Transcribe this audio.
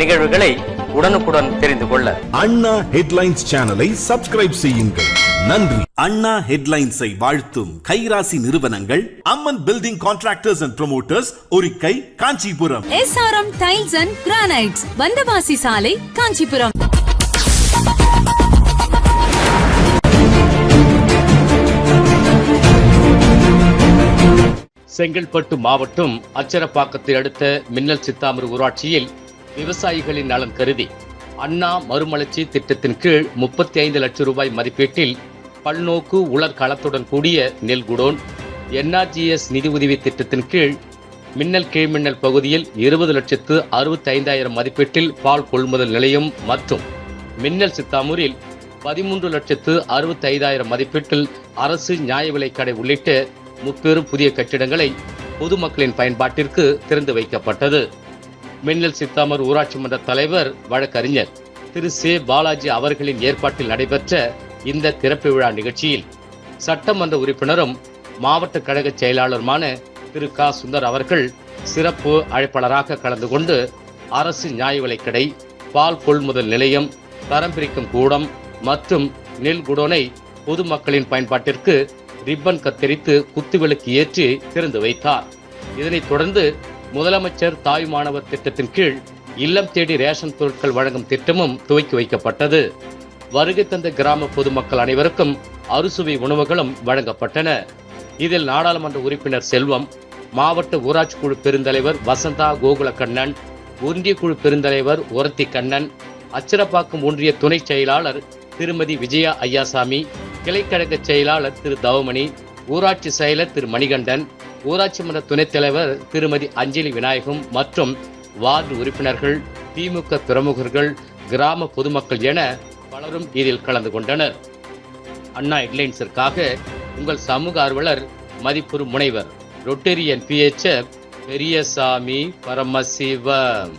நிகழ்வுகளை உடனுக்குடன் தெரிந்து கொள்ள. அண்ணா ஹெட்லைன்ஸ் சேனலை சப்ஸ்கிரைப் செய்யுங்கள். நன்றி. அண்ணா ஹெட்லைன்ஸை வாழ்த்தும் கைராசி நிறுவனங்கள் Amman building contractors and promoters Orikkai Kanchipuram. SRM tiles and granites Vandavasi சாலை காஞ்சிபுரம். செங்கல்பட்டு மாவட்டம் அச்சரப்பாக்கத்தை அடுத்த மின்னல் சித்தாமூர் ஊராட்சியில் விவசாயிகளின் நலன் கருதி அண்ணா மறுமலர்ச்சி திட்டத்தின் கீழ் முப்பத்தி ஐந்து லட்சம் ரூபாய் மதிப்பீட்டில் பல்நோக்கு உலர் களத்துடன் கூடிய நெல் குடோன் என்ஆர்ஜிஎஸ் நிதி உதவி திட்டத்தின் கீழ் மின்னல் கீழ்மின்னல் பகுதியில் இருபது லட்சத்து அறுபத்தி ஐந்தாயிரம் மதிப்பீட்டில் பால் கொள்முதல் நிலையம் மற்றும் மின்னல் சித்தாமூரில் பதிமூன்று லட்சத்து அறுபத்தி ஐந்தாயிரம் மதிப்பீட்டில் அரசு நியாய விலைக் கடை உள்ளிட்ட முப்பெரும் புதிய கட்டிடங்களை பொதுமக்களின் பயன்பாட்டிற்கு திறந்து வைக்கப்பட்டது. மின்னல் சித்தாமர் ஊராட்சி மன்ற தலைவர் வழக்கறிஞர் திரு சே பாலாஜி அவர்களின் ஏற்பாட்டில் நடைபெற்ற இந்த திறப்பு விழா நிகழ்ச்சியில் சட்டமன்ற உறுப்பினரும் மாவட்ட கழக செயலாளருமான திரு க. சுந்தர் அவர்கள் சிறப்பு அழைப்பாளராக கலந்து கொண்டு அரசு நியாய விலைக்கடை பால் கொள்முதல் நிலையம் தரம் பிரிக்கும் கூடம் மற்றும் நெல் குடோனை பொதுமக்களின் பயன்பாட்டிற்கு ரிப்பன் கத்தரித்து குத்துவிளக்கு ஏற்றி திறந்து வைத்தார். இதனைத் தொடர்ந்து முதலமைச்சர் தாய் மாணவர் திட்டத்தின் கீழ் இல்லம் தேடி ரேஷன் பொருட்கள் வழங்கும் திட்டமும் துவக்கி வைக்கப்பட்டது. வருகை தந்த கிராம பொதுமக்கள் அனைவருக்கும் அறுசுவை உணவுகளும் வழங்கப்பட்டன. இதில் நாடாளுமன்ற உறுப்பினர் செல்வம் மாவட்ட ஊராட்சி குழு பெருந்தலைவர் வசந்தா கோகுலக்கண்ணன் ஒன்றிய குழு பெருந்தலைவர் ஒரத்தி கண்ணன் அச்சிரப்பாக்கம் ஒன்றிய துணை செயலாளர் திருமதி விஜயா ஐயாசாமி கிளைக்கழக செயலாளர் திரு தவமணி ஊராட்சி செயலர் திரு மணிகண்டன் ஊராட்சி மன்ற துணைத் தலைவர் திருமதி அஞ்சலி விநாயகம் மற்றும் வார்டு உறுப்பினர்கள் திமுக பிரமுகர்கள் கிராம பொதுமக்கள் என பலரும் இதில் கலந்து கொண்டனர். அண்ணா ஹெட்லைன்ஸிற்காக உங்கள் சமூக ஆர்வலர் மதிப்புறு முனைவர் ரொட்டேரியன் பிஹெச்எஃப் பெரியசாமி பரமசிவம்.